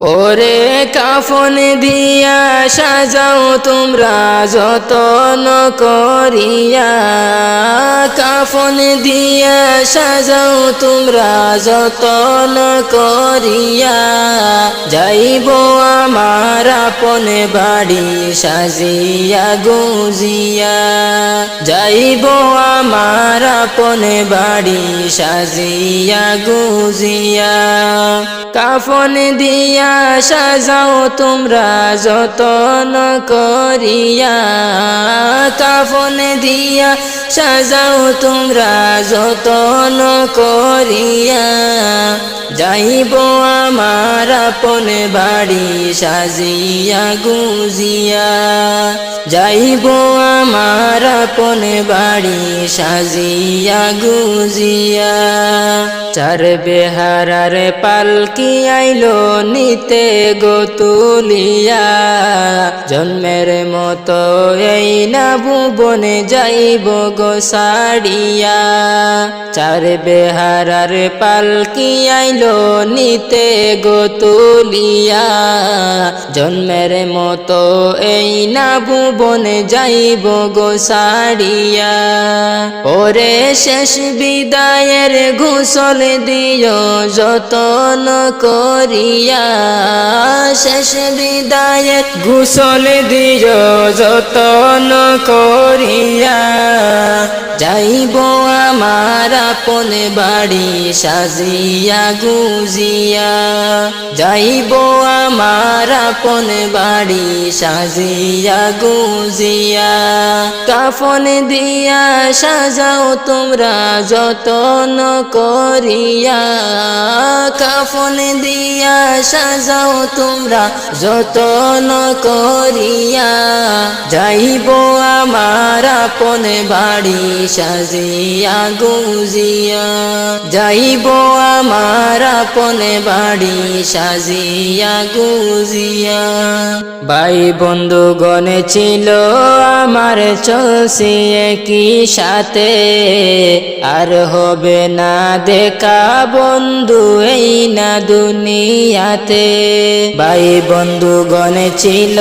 ওরে কাফন দিয়া সাজাও তোমরা যতন করিয়া। কাফন দিয়া সাজাও তোমরা যতন করিয়া। যাইব আমার আপন বাড়ি সাজিয়া গুজিয়া। যাইব আমার আপন বাড়ি সাজিয়া গুজিয়া। কাফন দিয়া সাজাও তোমরা যতন করিয়া, কাফন দিয়া সাজাও তোমরা যতন করিয়া। যাইব আমার আপন বাড়ি সাজিয়া গুজিয়া। যাইব আমার আপন বাড়ি সাজিয়া গুজিয়া। চার বেহারার পালকি আইলো নিতে গো তুলিয়া। জন্মের মতো এই না ভুবনে যাইব গো সাড়িয়া চার বেহারার পালকি আইলো নিতে গো তুলিয়া। জন্মের মতো এই না ভুবনে যাইব গো সাড়িয়া ওরে শেষ বিদায়ের ঘুষল দিও, যতন করিয়া। শেষ বিদায়ের ঘুষল দিও, যতন করিয়া। যাইব আমার আপন বাড়ি সাজিয়া গুজিয়া। যাইব আমার আপন বাড়ি সাজিয়া গুজিয়া। কাফন দিয়া সাজাও তোমরা যতন করিয়া। কাফন দিয়া সাজাও তোমরা যতন করিয়া। যাইব আমার আপন বাড়ি সাজিয়া গুজিয়া। যাইব আমার আপন বাড়ি সাজিয়া গুজিয়া। ভাই বন্ধু গনে ছিল আমার চলছি কি সাথে? আর হবে না দেখা বন্ধু এই না দুনিয়াতে। ভাই বন্ধু গনে ছিল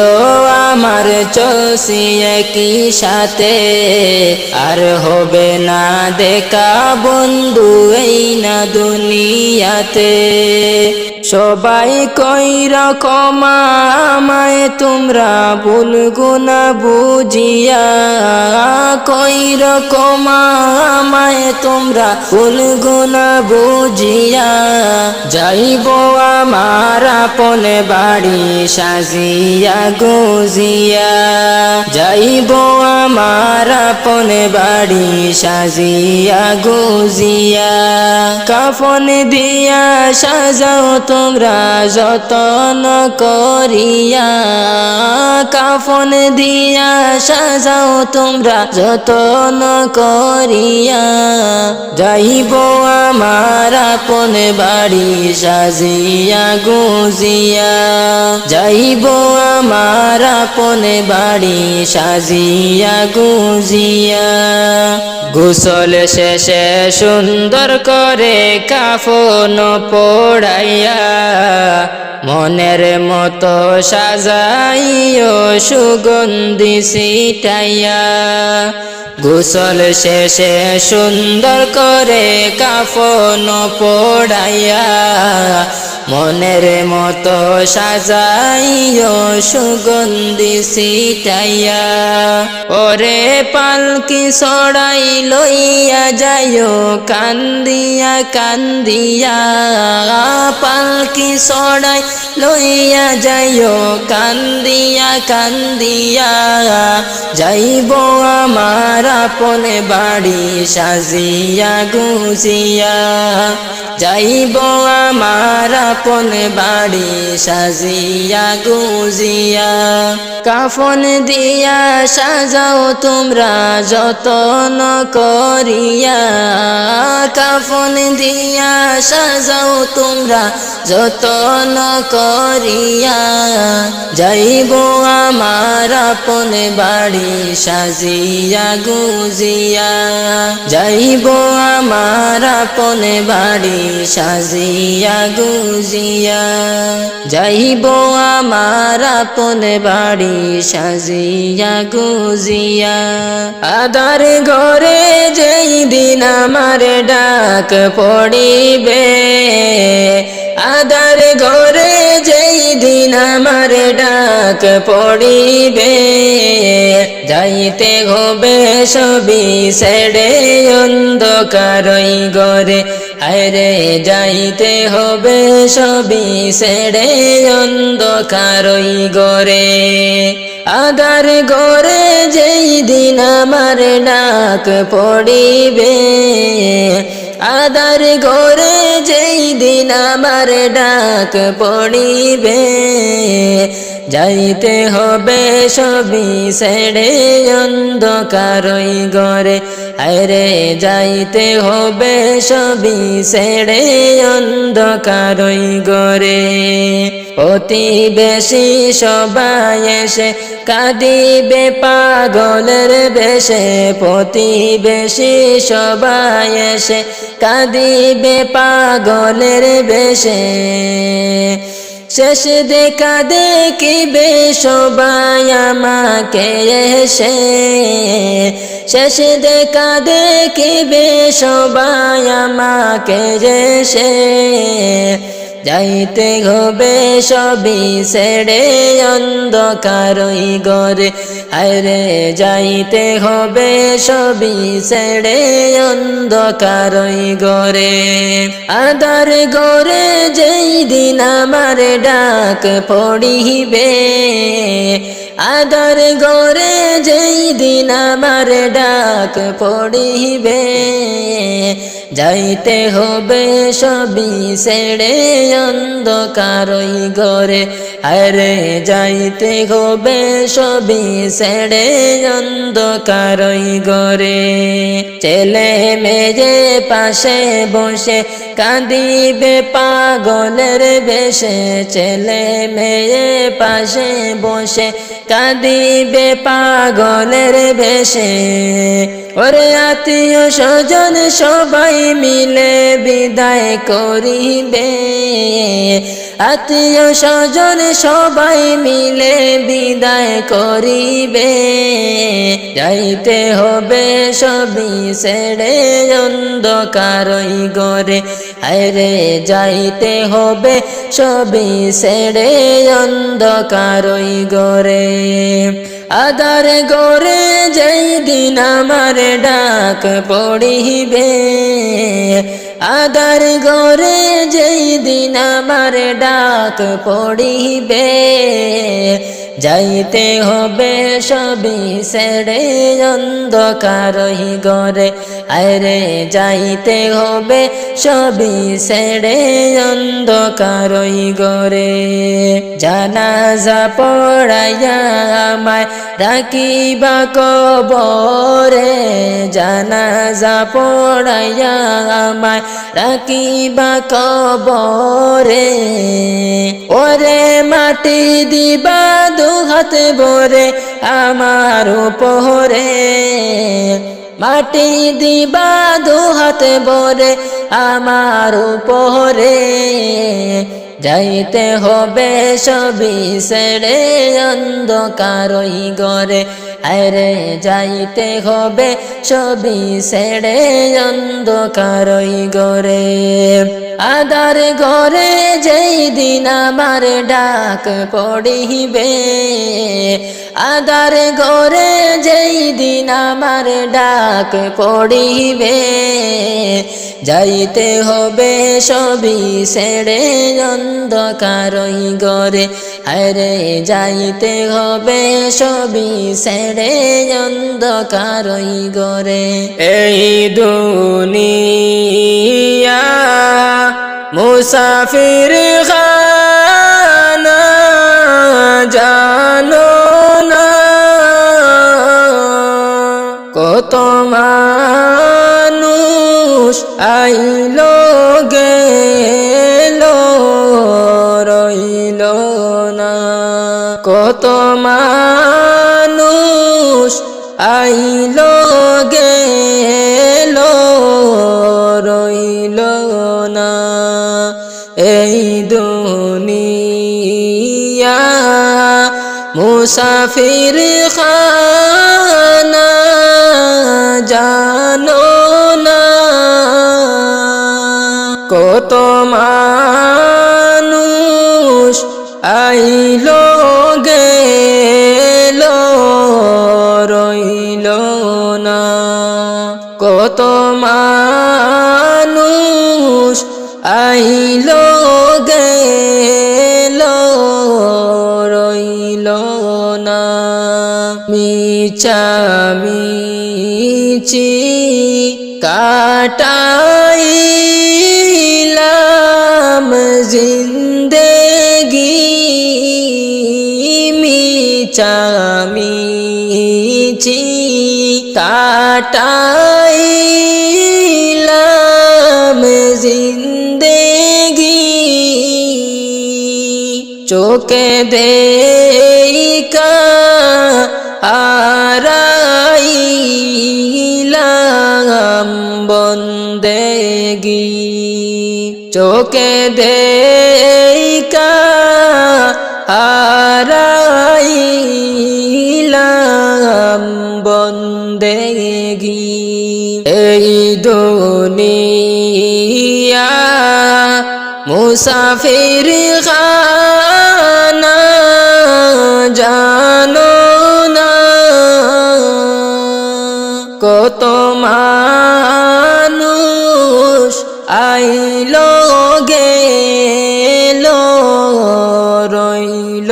আমার চলছি কি সাথে। আর হবে না দেখা বন্ধু এই না দুনিয়াতে। সবাই কই রকম তোমরা ভুলগো না বুঝিয়া কই রকম তোমরা ভুলগো না বুঝিয়া যাইব আমার আপন বাড়ি সাজিয়া গুজিয়া। যাইব আমার আপন বাড়ি সাজিয়া গুজিয়া। কাফন দিয়া সাজাও তোমরা যতন করিয়া কাফন দিয়া সাজাও, তোমরা যতন করিয়া যাইব আমার আপন বাড়ি সাজিয়া গুজিয়া। যাইব আমার আপন বাড়ি সাজিয়া গুজিয়া। গোসল শেষে সুন্দর করে কাফন পড়াইয়া মনের মতো সাজাইও সুগন্ধি সিটাইয়া গোসল শেষে সুন্দর করে কাফন পড়াইয়া। মনের মতো সাজাইও সুগন্ধি সিটাইয়া ওরে পালকি সড়াই লইয়া যাইও, কান্দিয়া কান্দিয়া। পালকি সড়াই লইয়া যাইও, কান্দিয়া কান্দিয়া। যাইব আমার আপন বাড়ি সাজিয়া গুজিয়া। যাইব আমার আপন বাড়ি সাজিয়া গুজিয়া। কাফন দিয়া সাজাও তোমরা যতন করিয়া, কাফন দিয়া সাজাও তোমরা যতন করিয়া। যাইব আমার আপন বাড়ি সাজিয়া গুজিয়া। যাইব আমার আপনে বাড়ি সাজিয়া গুজিয়া। যাইব আমার আপনে বাড়ি সাজিয়া গুজিয়া আদার ঘরে যেই দিন আমার ডাক পড়িবে, আদার ঘরে যেই দিন আমার ডাক পড়িবে, যাইতে হবে সবই সেড়ে অন্ধকারই গরে আরে যাইতে হবে সবই সেড়ে অন্ধকারই গরে আদার গরে যেই দিন আমার ডাক পড়িবে। আদার গরে যেই দিন আমার ডাক পড়িবে। যাইতে হবে সবই সেড়ে অন্ধকারই গরে আরে যাইতে হবে সবই সেড়ে গরে প্রতিবেশী সবাই এসে কাঁদিবে পাগলের বেশে। প্রতিবেশী সবাই এসে কাঁদিবে পাগলের বেশে। শেষ দেখা দেখিবে সবাই আমাকে এসে। শেষ দেখা দেখিবে সবাই আমাকে এসে। যাইতে হবে সবই সেড়ে অন্ধকারই গরে আরে যাইতে হবে সবই সেড়ে অন্ধকারই গরে আদার গরে যেই দিন আমার ডাক পড়িবে, আদার গরে যেই দিন আমার ডাক পড়িবে যাইতে হবে সবই সেড়ে অন্ধকারই ঘরে। আরে যাইতে হবে সবই সেড়ে অন্ধকারই গরে ছেলে মেয়ে পাশে বসে কাঁদিবে পাগলের বেশে। ছেলে মেয়ে পাশে বসে কাঁদিবে পাগলের বেশে। ওরে আত্মীয় স্বজন সবাই মিলে বিদায় করিবে। আত্মীয় স্বজন সবাই মিলে বিদায় করিবে। যাইতে হবে সবই সেড়ে অন্ধকারই গরে আরে যাইতে হবে সবই সেড়ে অন্ধকারই গরে আদার গোরে যেই দিন আমার ডাক পড়িবে। আদার গোরে যেই দিন আমার ডাক পড়িবে। যাইতে হবে সবই সেড়ে অন্ধকারই গরে আরে যাইতে হবে সবই সেড়ে অন্ধকারই গরে জানাজা পড়াইয়া আমায় রাখিবা কবরে। জানাজা পড়াইয়া আমায় রাখিবা কবরে। ওরে মাটি দিবা হাতে ভরে আমার উপরে মাটি দিবা দু হাতে ভরে আমার উপরে যাইতে হবে সবই সেড়ে অন্ধকারই গরে আরে যাইতে হবে সবই সেড়ে অন্ধকারই গরে আদার ঘরে যেই দিন আমার ডাক পড়িবে আদার ঘরে যেই দিন আমার ডাক পড়িবে। যাইতে হবে সবই সেড়ে অন্ধকারই গরে আরে যাইতে হবে সবই সেড়ে অন্ধকারই গরে এই দুনিয়া মুসাফির খানা জানো না। কত মানুষ আইলো গেল কত মানুষ আইল গেল রইল না। এই দুনিয়া মুসাফির খানা জানো না। কত মানুষ আইল গেল রইল না। কত মানুষ আইল গেল রইল না। মিচামিচি কাটাইলাম জিন্দেগি কাটাইলাম জিন্দেগি। চোখে দেইকা আরাইলাম বন্দেগি। চোখে দেইকা মুসাফির খানা জানো না। কত মানুষ আইল গেল রইল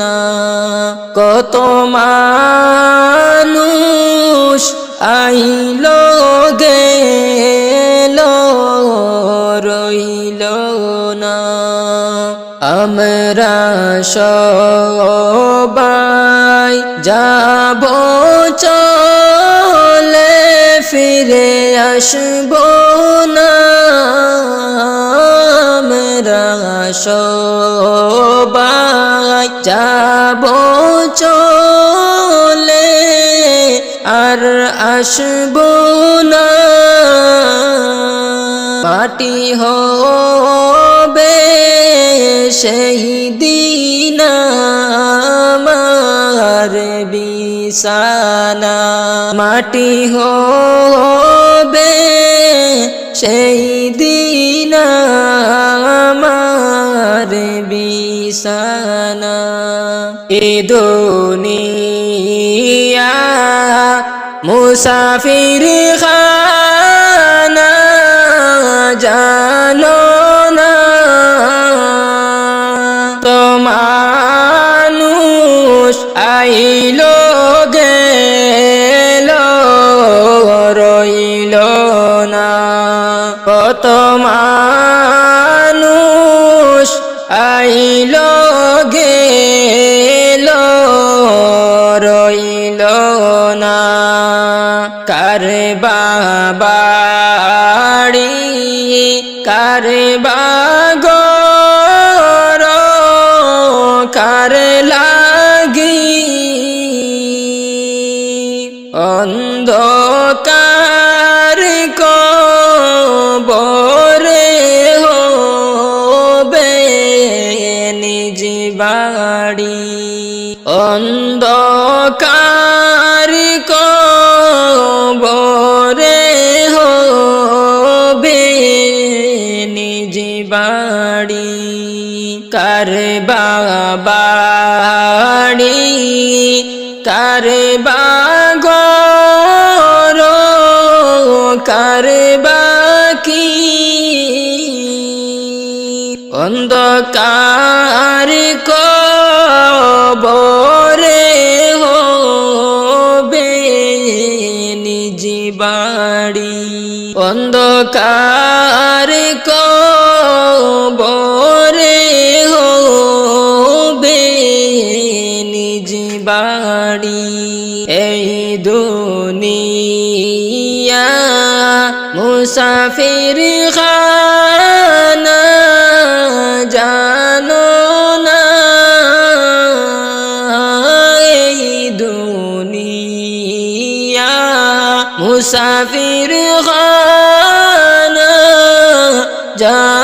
না। কত মানুষ আইল না। আমরা সবাই যাব চলে, ফিরে আসব না। আমরা সবাই যাব চলে, আর আসব না। মাটি হবে সেই দিন মাটি হবে সেই দিন আমার এ দুনিয়া মুসাফির খানা জানো মানুষ আইল, গেল, রইল না। কত মানুষ আইল, গেল, রইল না। কারে বাবাড়ি কারে বাগর কার বাগর বাকি? অন্ধকার কবরে হবে নিজ বাড়ি। অন্ধকার কবরে হবে নিজ বাড়ি। এই দুনিয়া মুসাফির খানা জানো না। এই দুনিয়া মুসাফির খানা জানো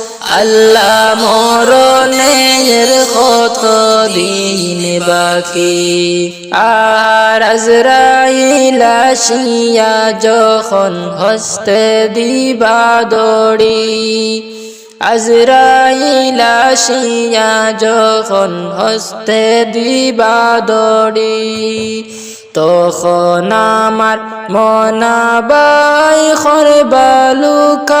আল্লাহ মরণের কত দিন বাকি। আর আজরাইল আসিয়া যখন হস্তে দিবা দড়ি, আজরাইল আসিয়া যখন হস্তে দিবা দড়ি, তখন আমার মনাবাই খরবালু কালু কি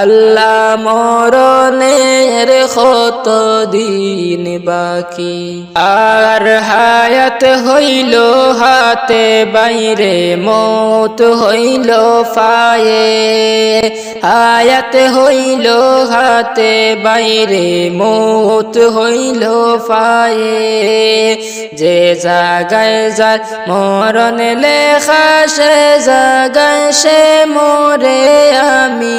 আল্লাহ মরণের কত দিন বাকি? আর হায়াত হইল হাতে, বাইরে মত হইল ফায়ে হায়াত হইল হাতে, বাইরে মত হইল ফায়ে যে জাগায় যার মরণ লেখা, সে জাগায় সে মোরে, আমি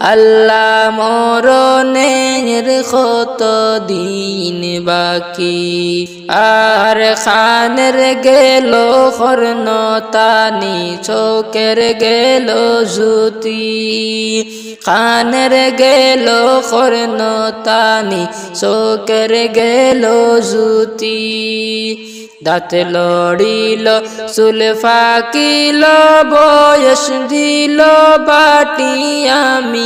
আল্লাহ মরণের কত দিন বাকি? আর খানের গেল কর্ণ তানি চোখের গেল জুতি খানের গেল কর্ণ তানি চোখের গেল জুতি দাঁত লড়িল, চুল ফাকিল, বয়স দিল বাটি আমি।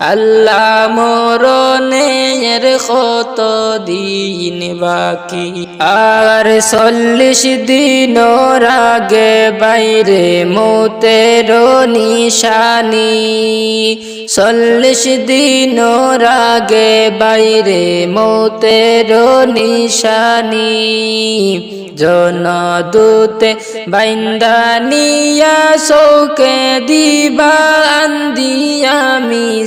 আল্লাহ মরণের কত দিন বাকি? আর চল্লিশ দিন আগে বাইরে মোতের নিশানি। চল্লিশ দিন আগে বাইরে মোতের নিশানি। জন দূতে বাইন্দানিয়া শোকে দিবা আমি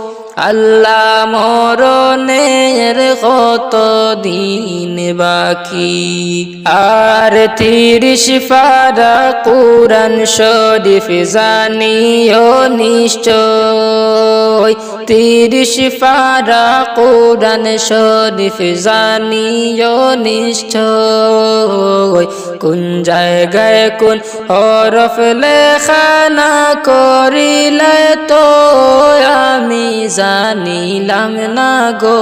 আল্লাহ মরণের কত দিন বাকি? আর তিরিশ ফারা কোরআন শরীফ জানিও নিশ্চয়। তিরিশ পারা কোরআন শরীফ জানিও নিশ্চয়। কোন জায়গায় কোন হরফ লেখানা করিলে তো আমি জানিলাম না গো।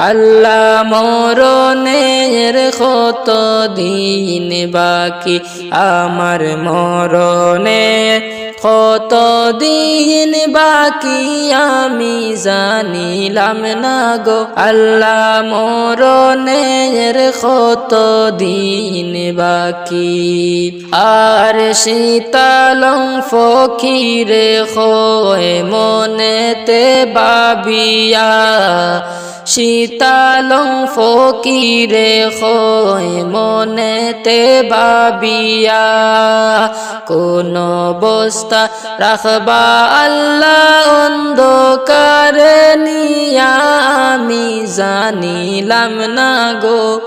আল্লাহ মরণের কত দিন বাকি? আমার মরণে কত দিন বাকি? আমি জানিলাম না গো। আল্লাহ মরণের কত দিন বাকি? আর শীতালং ফকিরে হয় মনেতে বাবিয়া শীতালং ফকিরে হয় মনেতে বাবিয়া। কোন বস্তা রাখবা আল্লাহ অন্ধকার নিয়া আমি জানিলাম না গো।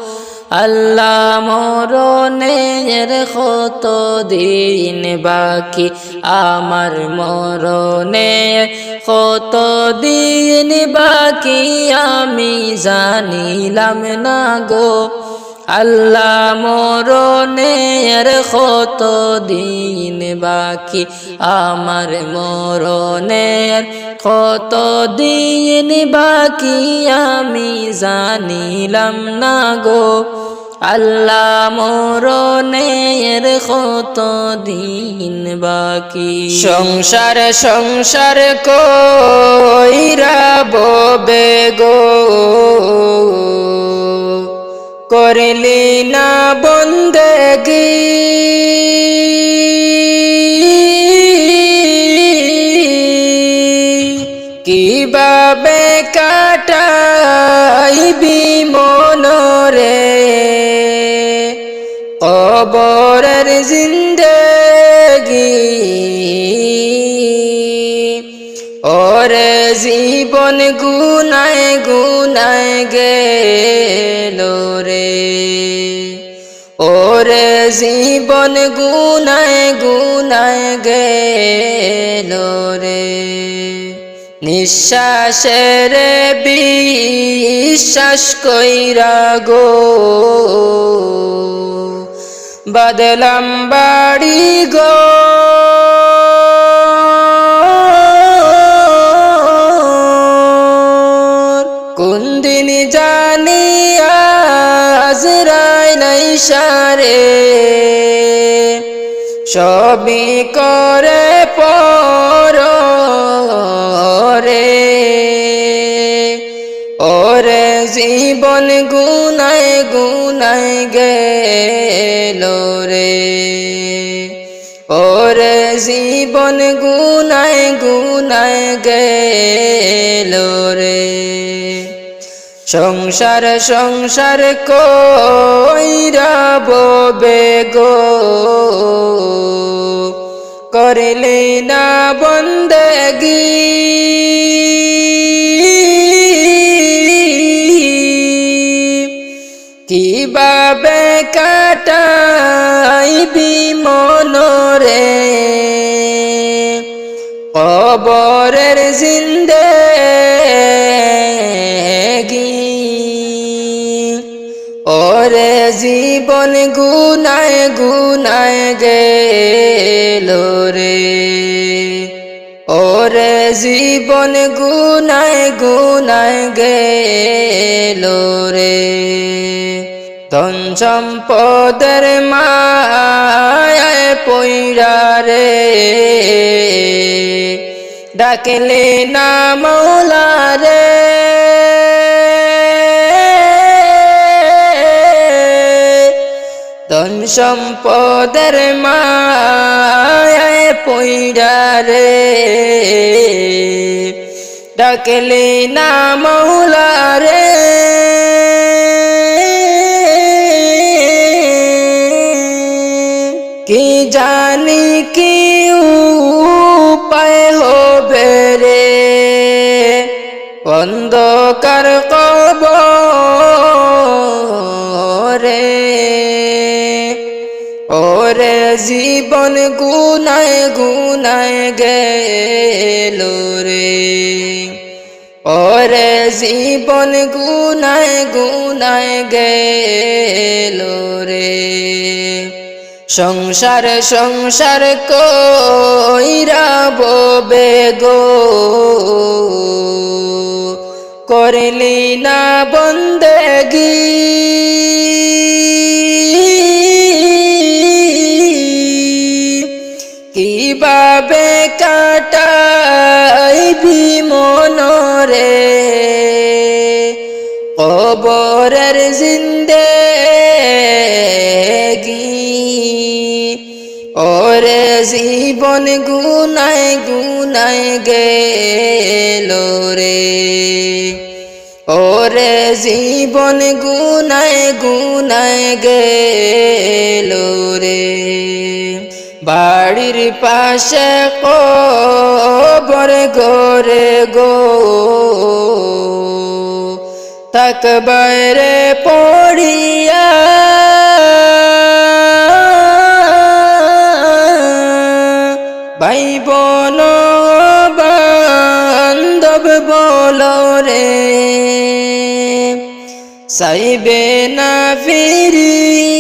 আল্লাহ মরণের কত দিন বাকি? আমার মরণের কত দিন বাকি? আমি জানিলাম না গো। আল্লাহ মরণের কত দিন বাকি? আমার মরণের কত দিন বাকি? আমি জানিলাম না গো। আল্লাহ মরণের কত দিন বাকি? সংসার সংসার কইরা ববে গো। করলি না বন্দেগি। কীভাবে কাটাইবি মনরে? কবরের জিন্দগি। ওরে জীবন গুনায় গুনায় গেল রে। ওরে জীবন গুনায় গুনায় গেল রে। নিঃশ্বাসের বিশ্বাস কইরা গো। বদলাম বাড়ি গো। সারে সবই করে পর রে। ওরে জীবন গুনায় গুনায় গেল রে। ওরে জীবন গুনায় গুনায় গেল রে। সংসার সংসার কইরা ববে গো। করলে না বন্দেগি। কীভাবে কাটাইবি মনরে? কবরের ওরে জীবন গুনায় গুনায় গেল রে। ওরে জীবন গুনায় গুনায় গেল রে। ধন সম্পদের মায় পইরা রে। ডাকলে না মৌলা রে। সম্পদের মায় পইরা ডাকলে না মৌলা রে। কি জানি কি উপায় হবে রে? অন্ধকার জীবন গুনায় গুনায় গেল রে। ওরে জীবন গুনায় গুনায় গেল রে। সংসার সংসার কইরা ববে গো। করলি না বন্দেগি। কীভাবে কাটাইবি মনরে? কবরের জিন্দে ওরে জীবন গুনায় গুনায় গেল রে। ওরে জীবন গুনায় গুনায় গেল রে। বাড়ির পাশে কবর গরে গো। তাক বাইরে পড়িয়া। ভাই বোন বান্ধব বল রে সাইবে না ফিরিয়া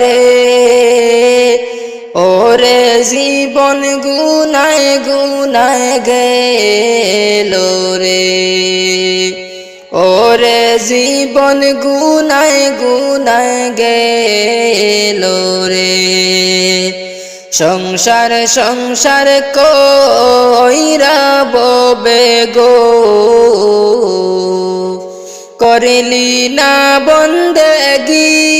রে। ওরে জীবন গুনায় গুনায় গেল রে। ওরে জীবন গুনায় গুনায় গেল রে। সংসার সংসার কইরা ববে গো। করিলি না বন্দেগি।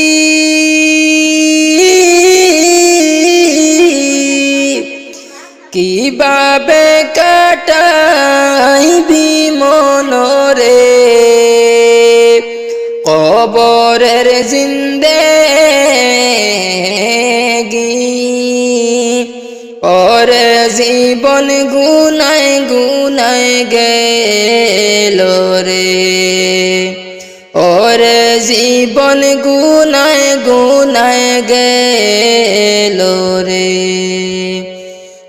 কীভাবে কাটাইবি মনরে কবরের জিন্দে ওরে জীবন গুনায় গুনায় গেল রে ওরে জীবন গুনায় গুনায় গেল রে